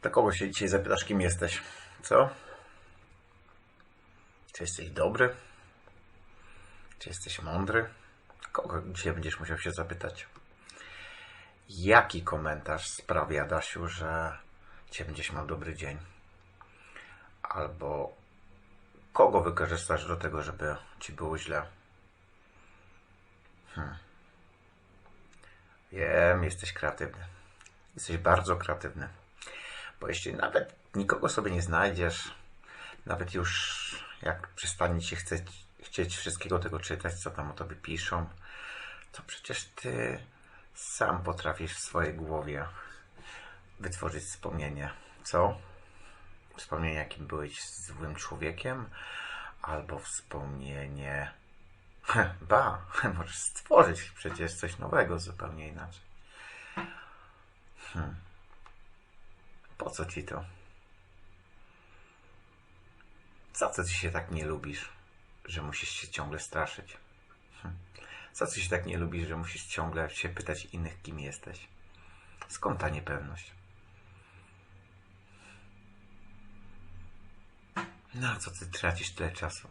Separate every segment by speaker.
Speaker 1: To kogo się dzisiaj zapytasz, kim jesteś? Co? Czy jesteś dobry? Czy jesteś mądry? Kogo dzisiaj będziesz musiał się zapytać? Jaki komentarz sprawia, Dasiu, że dzisiaj będziesz miał dobry dzień? Albo kogo wykorzystasz do tego, żeby ci było źle? Hmm. Wiem, jesteś kreatywny. Jesteś bardzo kreatywny. Bo jeśli nawet nikogo sobie nie znajdziesz, nawet już jak przestanie ci chcieć, chcieć wszystkiego tego czytać, co tam o tobie piszą, to przecież ty sam potrafisz w swojej głowie wytworzyć wspomnienie. Co? Wspomnienie, jakim byłeś złym człowiekiem, albo wspomnienie. Ba, możesz stworzyć przecież coś nowego, zupełnie inaczej. Hmm. Po co ci to? Za co ci się tak nie lubisz, że musisz się ciągle straszyć? Hm. Za co się tak nie lubisz, że musisz ciągle się pytać innych, kim jesteś? Skąd ta niepewność? Na co ty tracisz tyle czasu?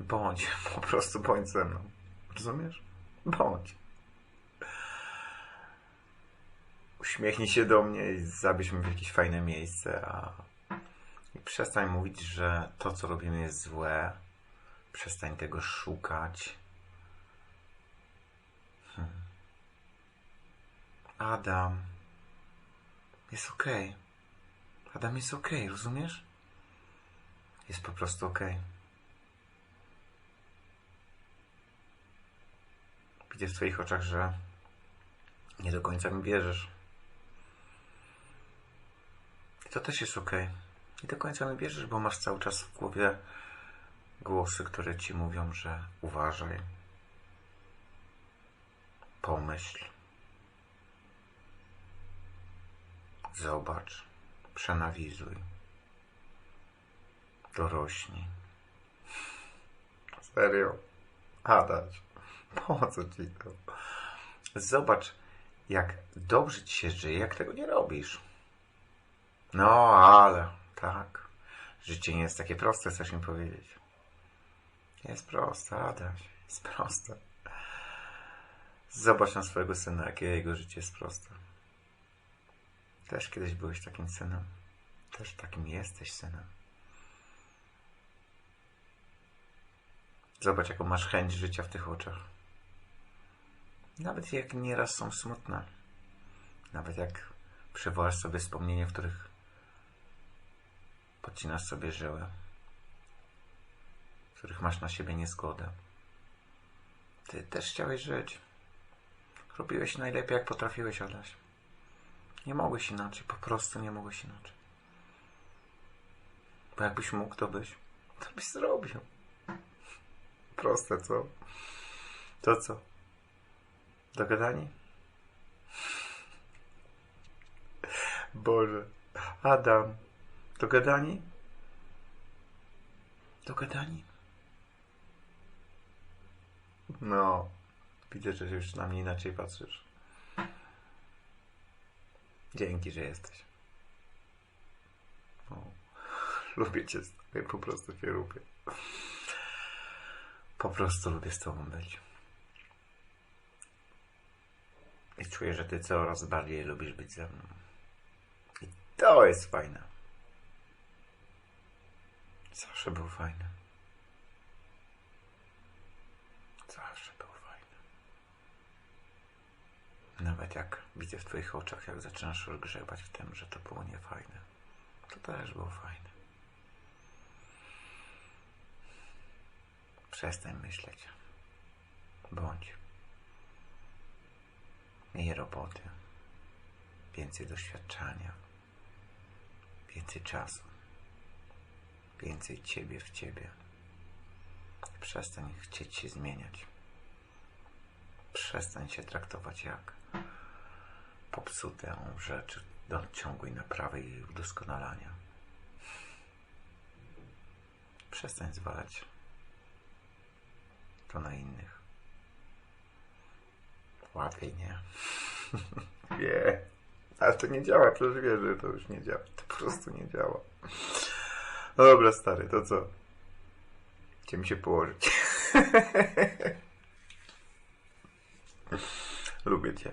Speaker 1: Bądź, po prostu bądź ze mną. Rozumiesz? Bądź. Uśmiechnij się do mnie i zabierz mnie w jakieś fajne miejsce, a i przestań mówić, że to, co robimy, jest złe. Przestań tego szukać. Hmm. Adam. Jest okej. Adam jest okej, rozumiesz? Jest po prostu okej. Widzę w Twoich oczach, że nie do końca mi wierzysz. I to też jest okej. Nie do końca mi wierzysz, bo masz cały czas w głowie głosy, które ci mówią, że uważaj, pomyśl, zobacz, przeanalizuj, dorośnij. Serio? Adaś, po co ci to? Zobacz, jak dobrze ci się żyje, jak tego nie robisz. No, ale tak. Życie nie jest takie proste, chcesz mi powiedzieć. Jest proste, Adaś. Jest proste. Zobacz na swojego syna, jakie jego życie jest proste. Też kiedyś byłeś takim synem. Też takim jesteś synem. Zobacz, jaką masz chęć życia w tych oczach. Nawet jak nieraz są smutne. Nawet jak przywołasz sobie wspomnienia, w których podcinasz sobie żyły, których masz na siebie niezgodę. Ty też chciałeś żyć. Robiłeś najlepiej, jak potrafiłeś, Adaś. Nie mogłeś inaczej, po prostu nie mogłeś inaczej. Bo jakbyś mógł, to byś, to byś zrobił. Proste, co? To co? Dogadani? Boże. Adam. Dogadani? Dogadani? No. Widzę, że już na mnie inaczej patrzysz. Dzięki, że jesteś. O, lubię cię, po prostu cię lubię. Po prostu lubię z tobą być. I czuję, że ty coraz bardziej lubisz być ze mną. I to jest fajne. Zawsze był fajny. Zawsze był fajny. Nawet jak widzę w twoich oczach, jak zaczynasz rozgrzebać w tym, że to było niefajne, to też było fajne. Przestań myśleć. Bądź. Miej roboty. Więcej doświadczenia. Więcej czasu. Więcej ciebie w ciebie. Przestań chcieć się zmieniać. Przestań się traktować jak popsutą rzecz do ciągłej naprawy i udoskonalania. Przestań zwalać to na innych. Łatwiej nie. Nie. Ale to nie działa, przecież wiesz, że to już nie działa. To po prostu nie działa. No dobra, stary, to co? Mi się położyć? Lubię cię.